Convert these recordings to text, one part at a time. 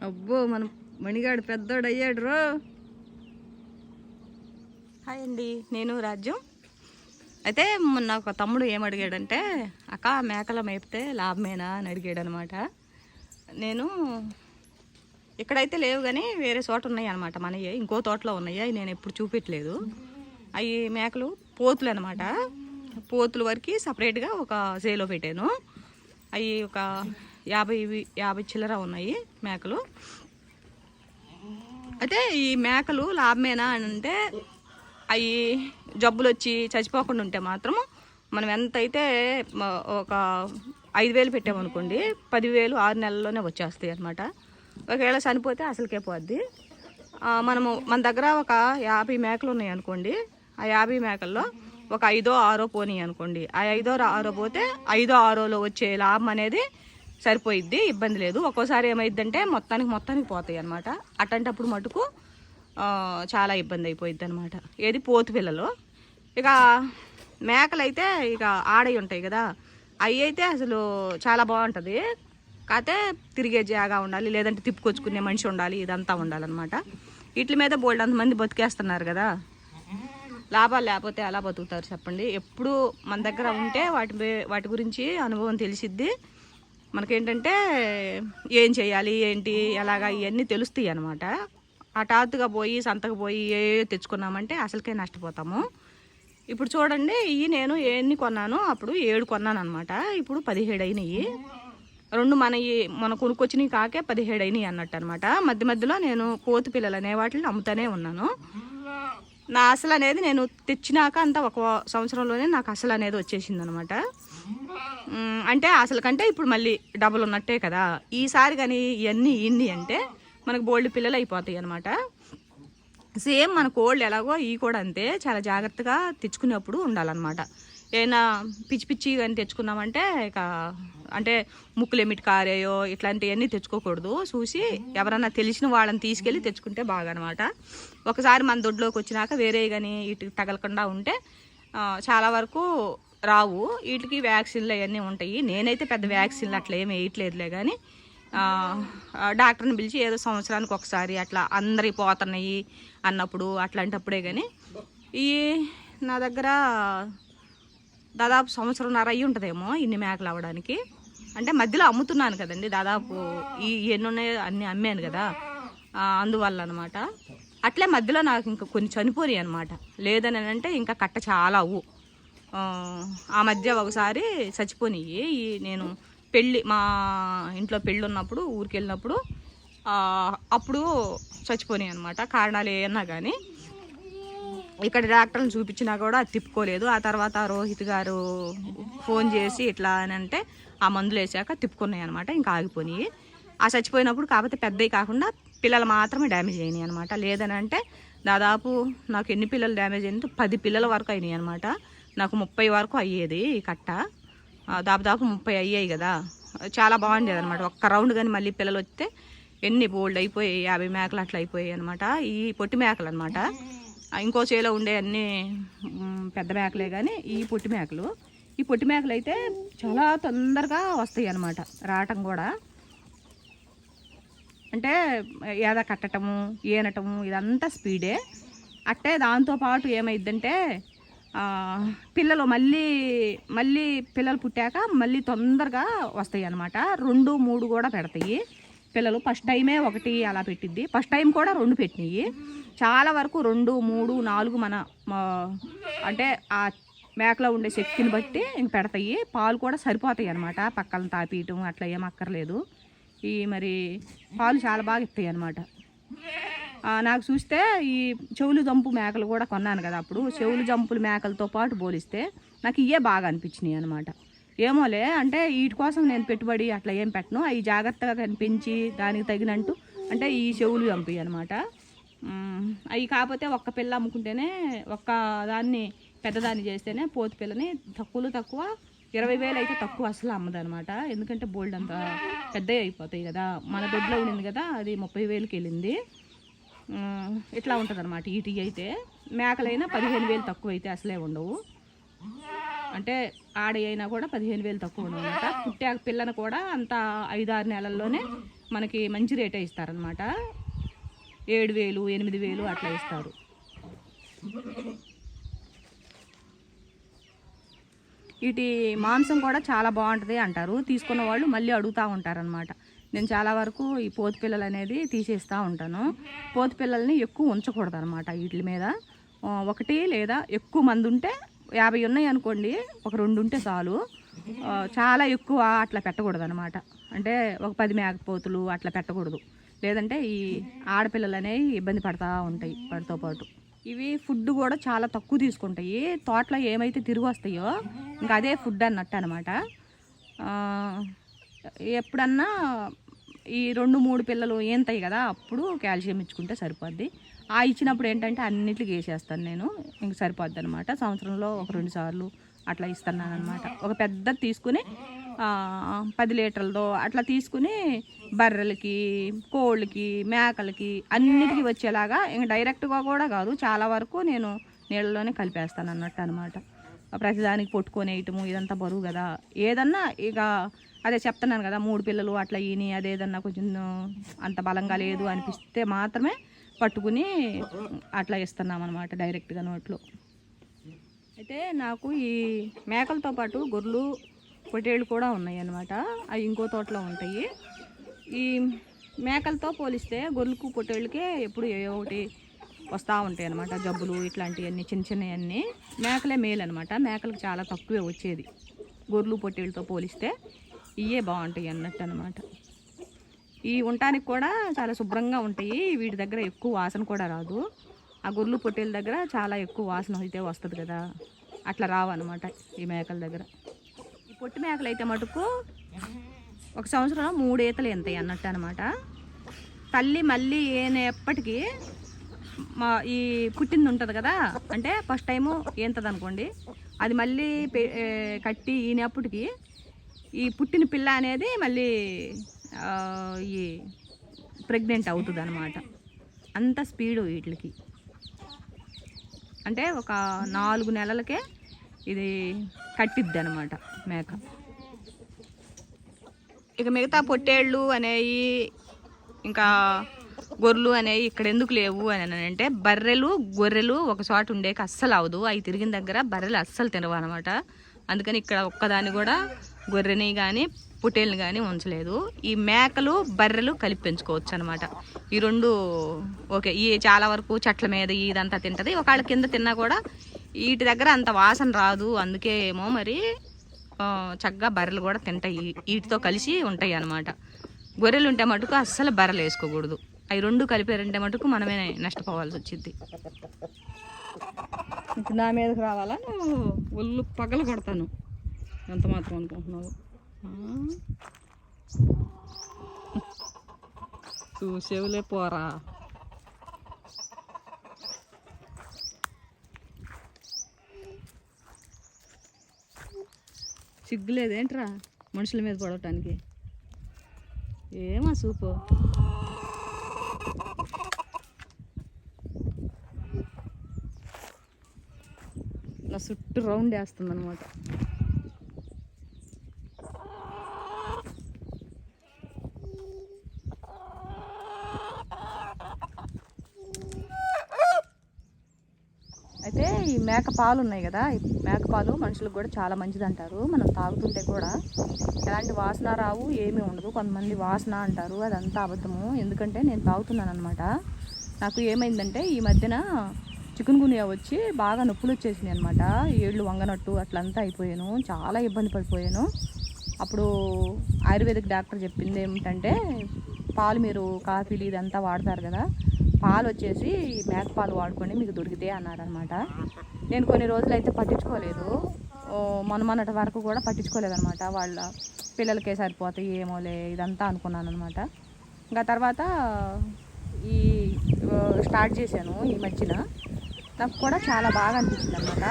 అబ్బో మన మణిగాడు పెద్దోడు అయ్యాడు రో. హాయ్ అండి నేను రాజ్యం అయితే మొన్న ఒక తమ్ముడు ఏమడిగాడంటే అక్క మేకల మేపితే లాభమేనా? అని అడిగాడు అనమాట నేను ఇక్కడైతే లేవు కానీ వేరే చోట ఉన్నాయి అనమాట మనయ్య ఇంకో తోటలో ఉన్నాయి అవి నేను ఎప్పుడు చూపించలేదు అవి మేకలు పోతులు అనమాట పోతుల వరకు సపరేట్గా ఒక సేలో పెట్టాను. అవి ఒక యాభై యాభై చిల్లర ఉన్నాయి మేకలు. అయితే ఈ మేకలు లాభమేనా అని అంటే అవి జబ్బులు వచ్చి చచ్చిపోకుండా ఉంటే మాత్రము మనం ఎంతైతే అయితే ఒక ఐదు వేలు పెట్టామనుకోండి పదివేలు ఆరు నెలల్లోనే వచ్చేస్తాయి అనమాట ఒకవేళ చనిపోతే అసలుకే పోద్ది. మనము మన దగ్గర ఒక యాభై మేకలు ఉన్నాయి అనుకోండి ఆ యాభై మేకల్లో ఒక ఐదో ఆరో పోనీ అనుకోండి ఆ ఐదో ఆరో పోతే ఐదో ఆరోలో వచ్చే లాభం అనేది సరిపోయిద్ది ఇబ్బంది లేదు. ఒక్కోసారి ఏమైద్దంటే మొత్తానికి మొత్తానికి పోతాయి అనమాట అట్లాంటప్పుడు మటుకు చాలా ఇబ్బంది అయిపోయిద్ది అనమాట ఏది పోతు పిల్లలు. ఇక మేకలు అయితే ఇక ఆడవి ఉంటాయి కదా. అవి అయితే అసలు చాలా బాగుంటుంది. కాకపోతే తిరిగే జాగా ఉండాలి లేదంటే తిప్పుకొచ్చుకునే మనిషి ఉండాలి ఇదంతా ఉండాలన్నమాట. వీటి మీద బోల్డ్ అంతమంది బతికేస్తున్నారు కదా. లాభాలు లేకపోతే ఎలా బతుకుతారు చెప్పండి. ఎప్పుడు మన దగ్గర ఉంటే వాటి వాటి గురించి అనుభవం తెలిసిద్ది. మనకేంటంటే ఏం చేయాలి ఏంటి ఎలాగా ఇవన్నీ తెలుస్తాయి అనమాట హఠాత్తుగా పోయి సంతకు పోయి ఏ తెచ్చుకున్నామంటే అసలుకే నష్టపోతాము. ఇప్పుడు చూడండి ఇవి నేను ఎన్ని కొన్నాను అప్పుడు ఏడు కొన్నాను అనమాట ఇప్పుడు పదిహేడు అయినాయి రెండు మన మన కొనుక్కొచ్చినవి కాకే పదిహేడు అయినాయి అన్నట్టు అనమాట మధ్య మధ్యలో నేను కోతి పిల్లలు అనే వాటిని అమ్ముతానే ఉన్నాను. నా అసలు అనేది నేను తెచ్చినాక అంతా ఒక సంవత్సరంలోనే నాకు అసలు అనేది వచ్చేసింది అనమాట అంటే అసలు కంటే ఇప్పుడు మళ్ళీ డబుల్ ఉన్నట్టే కదా. ఈసారి కానీ ఇవన్నీ ఇన్ని అంటే మనకు బోల్డ్ పిల్లలు అయిపోతాయి అనమాట సేమ్ మన కోళ్ళు ఎలాగో ఈ కూడా అంతే చాలా జాగ్రత్తగా తెచ్చుకునేప్పుడు ఉండాలన్నమాట. ఏదైనా పిచ్చి పిచ్చి కానీ తెచ్చుకున్నామంటే ఇక అంటే ముక్కులు ఎమిటి కారేయో ఇట్లాంటివన్నీ తెచ్చుకోకూడదు. చూసి ఎవరన్నా తెలిసిన వాళ్ళని తీసుకెళ్ళి తెచ్చుకుంటే బాగా అనమాట ఒకసారి మన దొడ్లోకి వచ్చినాక వేరే కానీ ఇటు తగలకుండా ఉంటే చాలా వరకు రావు. వీటికి వ్యాక్సిన్లు అవన్నీ ఉంటాయి. నేనైతే పెద్ద వ్యాక్సిన్లు అట్లా ఏమి వేయట్లేదులే కానీ డాక్టర్ని పిలిచి ఏదో సంవత్సరానికి ఒకసారి అట్లా అందరి పోతున్నాయి అన్నప్పుడు అట్లాంటప్పుడే కానీ ఈ నా దగ్గర దాదాపు సంవత్సరంన్నర అయ్యి ఉంటుందేమో ఇన్ని మేకలు అవ్వడానికి. అంటే మధ్యలో అమ్ముతున్నాను కదండి దాదాపు ఈ ఎన్ని ఉన్నాయో అన్నీ అమ్మాను కదా. అందువల్ల అనమాట అట్లే మధ్యలో నాకు ఇంకా కొన్ని చనిపోయి అనమాట లేదని అంటే ఇంకా కట్ట చాలా అవ్వు. ఆ, మధ్య ఒకసారి చచ్చిపోయినాయి ఈ నేను పెళ్ళి మా ఇంట్లో పెళ్ళి ఉన్నప్పుడు ఊరికి వెళ్ళినప్పుడు అప్పుడు చచ్చిపోయినాయి అనమాట కారణాలు ఏమన్నా కానీ ఇక్కడ డాక్టర్ని చూపించినా కూడా తిప్పుకోలేదు. ఆ తర్వాత రోహిత్ గారు ఫోన్ చేసి ఇట్లా అని అంటే ఆ మందులు వేసాక తిప్పుకున్నాయి అనమాట ఇంకా ఆగిపోయినాయి ఆ చచ్చిపోయినప్పుడు కాకపోతే పెద్దవి కాకుండా పిల్లలు మాత్రమే డ్యామేజ్ అయినాయి అనమాట లేదని అంటే దాదాపు నాకు ఎన్ని పిల్లలు డ్యామేజ్ అయింది పది పిల్లల వరకు అయినాయి అనమాట నాకు ముప్పై వరకు అయ్యేది ఈ కట్ట. ఆ, దాదాపు ముప్పై అయ్యాయి కదా. చాలా బాగుండేది అనమాట ఒక్క రౌండ్ కానీ మళ్ళీ పిల్లలు వస్తే ఎన్ని బోల్డ్ అయిపోయాయి యాభై మేకలు అట్లా అయిపోయాయి అనమాట ఈ పొట్టి మేకలు అనమాట ఇంకో చేలో ఉండే అన్ని పెద్ద మేకలే కానీ ఈ పొట్టి మేకలు. ఈ పొట్టి మేకలు అయితే చాలా తొందరగా వస్తాయి అనమాట రావటం కూడా. అంటే ఏద కట్టటము ఏనటము ఇదంతా స్పీడే. అట్టే దాంతోపాటు ఏమైందంటే పిల్లలు మళ్ళీ మళ్ళీ పిల్లలు పుట్టాక మళ్ళీ తొందరగా వస్తాయి అనమాట రెండు మూడు కూడా పెడతాయి. పిల్లలు ఫస్ట్ టైమే ఒకటి అలా పెట్టిద్ది. ఫస్ట్ టైం కూడా రెండు పెట్టినాయి. చాలా వరకు రెండు మూడు నాలుగు మన అంటే ఆ మేకలో ఉండే శక్తిని బట్టి ఇంక పెడతాయి. పాలు కూడా సరిపోతాయి అనమాట పక్కన తాపీయటం అట్లా ఏం అక్కర్లేదు. ఈ మరి పాలు చాలా బాగా ఇస్తాయి అనమాట నాకు చూస్తే ఈ చెవులు జంపు మేకలు కూడా కొన్నాను కదా అప్పుడు. చెవులు జంపులు మేకలతో పాటు పోలిస్తే నాకు ఇవే బాగా అనిపించినాయి అనమాట ఏమోలే అంటే వీటి కోసం నేను పెట్టుబడి అట్లా ఏం పెట్టను. అవి జాగ్రత్తగా కనిపించి దానికి తగినట్టు అంటే ఈ చెవులు చంపి అనమాట అవి కాకపోతే ఒక్క పిల్ల అమ్ముకుంటేనే ఒక్క దాన్ని పెద్దదాన్ని చేస్తేనే పోతు పిల్లని తక్కువలో తక్కువ ఇరవై వేలు అయితే తక్కువ అసలు అమ్మదనమాట ఎందుకంటే బోల్డ్ అంత పెద్దవి అయిపోతాయి కదా. మన దొడ్లో ఉండింది కదా అది ముప్పై వేలకి వెళ్ళింది. ఇట్లా ఉంటుంది అనమాట ఈటీ అయితే. మేకలైనా పదిహేను వేలు తక్కువ అయితే అసలే ఉండవు. అంటే ఆడ అయినా కూడా పదిహేను వేలు తక్కువ ఉండవు అనమాట పుట్టాక పిల్లను కూడా అంత ఐదారు నెలల్లోనే మనకి మంచి రేటే ఇస్తారనమాట ఏడు వేలు ఎనిమిది వేలు అట్లా ఇస్తారు. వీటి మాంసం కూడా చాలా బాగుంటుంది అంటారు. తీసుకున్న వాళ్ళు మళ్ళీ అడుగుతూ ఉంటారనమాట నేను చాలా వరకు ఈ పోతు పిల్లలు అనేది తీసేస్తూ ఉంటాను. పోతు పిల్లల్ని ఎక్కువ ఉంచకూడదు అనమాట వీటి మీద. ఒకటి లేదా ఎక్కువ మంది ఉంటే యాభై ఉన్నాయి అనుకోండి ఒక రెండు ఉంటే చాలు. చాలా ఎక్కువ అట్లా పెట్టకూడదు అనమాట అంటే ఒక పది మేకపోతులు అట్లా పెట్టకూడదు. లేదంటే ఈ ఆడపిల్లలు అనేవి ఇబ్బంది పడతా ఉంటాయి వాటితో పాటు. ఇవి ఫుడ్ కూడా చాలా తక్కువ తీసుకుంటాయి. తోటలో ఏమైతే తిరిగి వస్తాయో ఇంకా అదే ఫుడ్ అన్నట్టు అనమాట ఎప్పుడన్నా ఈ రెండు మూడు పిల్లలు ఏంతాయి కదా అప్పుడు కాల్షియం ఇచ్చుకుంటే సరిపోద్ది. ఆ ఇచ్చినప్పుడు ఏంటంటే అన్నిటికి వేసేస్తాను నేను ఇంక సరిపోద్ది అనమాట సంవత్సరంలో ఒక రెండు సార్లు అట్లా ఇస్తున్నాను అనమాట ఒక పెద్ద తీసుకుని పది లీటర్లతో అట్లా తీసుకుని బర్రెలకి కోళ్ళకి మేకలకి అన్నిటికీ వచ్చేలాగా ఇంక డైరెక్ట్గా కూడా కాదు చాలా వరకు నేను నీళ్ళలోనే కలిపేస్తాను అన్నట్టు అనమాట ప్రతిదానికి పొట్టుకొనేయటము ఇదంతా బరువు కదా. ఏదన్నా ఇక అదే చెప్తున్నాను కదా మూడు పిల్లలు అట్లా ఈని అదేదన్నా కొంచెం అంత బలంగా లేదు అనిపిస్తే మాత్రమే పట్టుకుని అట్లా ఇస్తున్నాం అనమాట డైరెక్ట్గా నోట్లో. అయితే నాకు ఈ మేకలతో పాటు గొర్రెలు పొట్టేళ్ళు కూడా ఉన్నాయి అనమాట అవి ఇంకో తోటలో ఉంటాయి. ఈ మేకలతో పోలిస్తే గొర్రెలకు పొట్టేళ్ళకే ఎప్పుడు ఏ ఒకటి వస్తూ ఉంటాయి అనమాట జబ్బులు ఇట్లాంటివన్నీ చిన్న చిన్నవన్నీ మేకలే మేలు అనమాట మేకలకు చాలా తక్కువే వచ్చేది. గొర్రెలు పొట్టేళ్ళతో పోలిస్తే. ఇవే బాగుంటాయి అన్నట్టు అనమాట ఈ ఉండటానికి కూడా చాలా శుభ్రంగా ఉంటాయి. వీటి దగ్గర ఎక్కువ వాసన కూడా రాదు. ఆ గొర్రెలు పొట్టేల దగ్గర చాలా ఎక్కువ వాసన అయితే వస్తుంది కదా. అట్లా రావన్నమాట ఈ మేకల దగ్గర. ఈ పొట్టి మేకలు అయితే మటుకు ఒక సంవత్సరంలో మూడు ఈతలు ఎంతాయి అన్నట్టు అనమాట తల్లి మళ్ళీ ఏనేప్పటికీ మా ఈ పుట్టింది ఉంటుంది కదా అంటే ఫస్ట్ టైము ఏంతది అనుకోండి అది మళ్ళీ కట్టి ఈనేప్పటికి ఈ పుట్టిన పిల్ల అనేది మళ్ళీ ఈ ప్రెగ్నెంట్ అవుతుంది అనమాట అంత స్పీడు వీటికి. అంటే ఒక నాలుగు నెలలకే ఇది కట్టిద్ది అనమాట మేక. ఇక మిగతా పొట్టేళ్ళు అనేవి ఇంకా గొర్రెలు అనేవి ఇక్కడ ఎందుకు లేవు అని అంటే బర్రెలు గొర్రెలు ఒక చోట ఉండేకి అస్సలు అవదు. అవి తిరిగిన దగ్గర బర్రెలు అస్సలు తినవు అనమాట అందుకని ఇక్కడ ఒక్కదాన్ని కూడా గొర్రెని కానీ పొట్టేళ్ళని కానీ ఉంచలేదు. ఈ మేకలు బర్రెలు కలిపి పెంచుకోవచ్చు అనమాట ఈ రెండు ఓకే ఈ చాలా వరకు చెట్ల మీద ఇదంతా తింటది. ఒకళ్ళ కింద తిన్నా కూడా వీటి దగ్గర అంత వాసన రాదు. అందుకే ఏమో మరి చక్కగా బర్రెలు కూడా తింటాయి. వీటితో కలిసి ఉంటాయి అన్నమాట. గొర్రెలు ఉంటే మటుకు అస్సలు బర్రెలు వేసుకోకూడదు. అవి రెండు కలిపారంటే మటుకు మనమే నష్టపోవాల్సి వచ్చింది నా మీదకి రావాలా? నువ్వు ఒళ్ళు పగల కొడతాను. ఎంత మాత్రం అనుకుంటున్నావు? చూసేవులే పోరా. సిగ్గులేదేంట్రా? మనుషుల మీద పడటానికి. ఏమా సూపు? చుట్టూ రౌండ్ వేస్తుంది అనమాట అయితే ఈ మేక పాలు ఉన్నాయి కదా ఈ మేక పాలు మనుషులకు కూడా చాలా మంచిది అంటారు మనం తాగుతుంటే కూడా ఎలాంటి వాసన రావు ఏమీ ఉండదు. కొంతమంది వాసన అంటారు అదంతా అబద్ధము. ఎందుకంటే నేను తాగుతున్నాను అనమాట నాకు ఏమైందంటే ఈ మధ్యన చికెన్ గునియా వచ్చి బాగా నొప్పులు వచ్చేసినాయి అనమాట ఏళ్ళు వంగనట్టు అట్లంతా అయిపోయాను. చాలా ఇబ్బంది పడిపోయాను. అప్పుడు ఆయుర్వేదిక్ డాక్టర్ చెప్పింది ఏమిటంటే పాలు మీరు కాఫీలు ఇదంతా వాడతారు కదా పాలు వచ్చేసి మేక పాలు వాడుకోండి మీకు దొరికితే అన్నారనమాట నేను కొన్ని రోజులు అయితే పట్టించుకోలేదు మనమన్నటి వరకు కూడా పట్టించుకోలేదన్నమాట. వాళ్ళ పిల్లలకే సరిపోతాయి ఏమోలే ఇదంతా అనుకున్నాను అనమాట ఇంకా తర్వాత ఈ స్టార్ట్ చేశాను ఈ మధ్యన. నాకు కూడా చాలా బాగా అనిపించింది అనమాట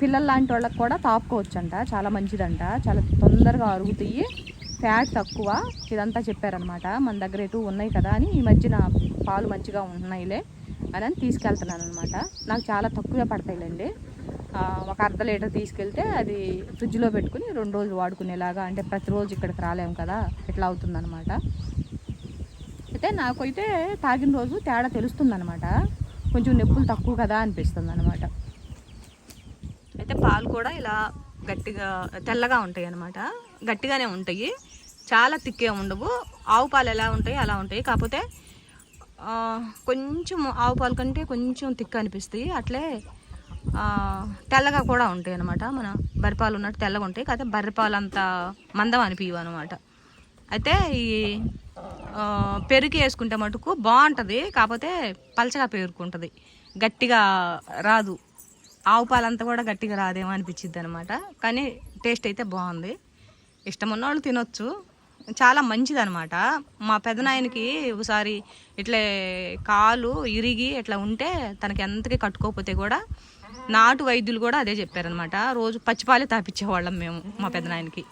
పిల్లల లాంటి వాళ్ళకి కూడా తాపుకోవచ్చంట చాలా మంచిదంట. చాలా తొందరగా అరుగుతాయి. ఫ్యాట్ తక్కువ. ఇదంతా చెప్పారనమాట మన దగ్గర ఎటు ఉన్నాయి కదా అని. ఈ మధ్యన పాలు మంచిగా ఉన్నాయిలే అని అని తీసుకెళ్తున్నాను అనమాట నాకు చాలా తక్కువే పడతాయిలేండి. ఒక అర్ధ లీటర్ తీసుకెళ్తే అది ఫ్రిడ్జ్లో పెట్టుకుని రెండు రోజులు వాడుకునేలాగా అంటే ప్రతిరోజు ఇక్కడికి రాలేము కదా. ఇట్లా అవుతుందన్నమాట. అయితే నాకైతే తాగిన రోజు తేడా తెలుస్తుందన్నమాట. కొంచెం నొప్పులు తక్కువ కదా అనిపిస్తుంది అనమాట అయితే పాలు కూడా ఇలా గట్టిగా తెల్లగా ఉంటాయి అన్నమాట గట్టిగానే ఉంటాయి. చాలా తిక్కే ఉండవు. ఆవు పాలు ఎలా ఉంటాయి అలా ఉంటాయి. కాకపోతే కొంచెం ఆవు పాలు కంటే కొంచెం తిక్క అనిపిస్తాయి. అట్లే తెల్లగా కూడా ఉంటాయి అనమాట మన బర్రెపాలు ఉన్నట్టు తెల్లగా ఉంటాయి. కాకపోతే బర్రెపాలు అంత మందం అనిపించవు అనమాట అయితే ఈ పెరుగు వేసుకుంటే మటుకు బాగుంటుంది కాకపోతే పలచగా పేరుకుంటుంది. గట్టిగా రాదు. ఆవు పాలంతా కూడా గట్టిగా రాదేమో అనిపించింది అనమాట కానీ టేస్ట్ అయితే బాగుంది. ఇష్టం ఉన్నవాళ్ళు తినొచ్చు. చాలా మంచిది అనమాట మా పెదనాయనకి ఒకసారి ఇట్లే కాలు ఇరిగి ఇట్లా ఉంటే తనకి ఎంతకి కట్టుకోకపోతే కూడా నాటు వైద్యులు కూడా అదే చెప్పారనమాట రోజు పచ్చిపాలే తాపించేవాళ్ళం మేము మా పెదనాయనకి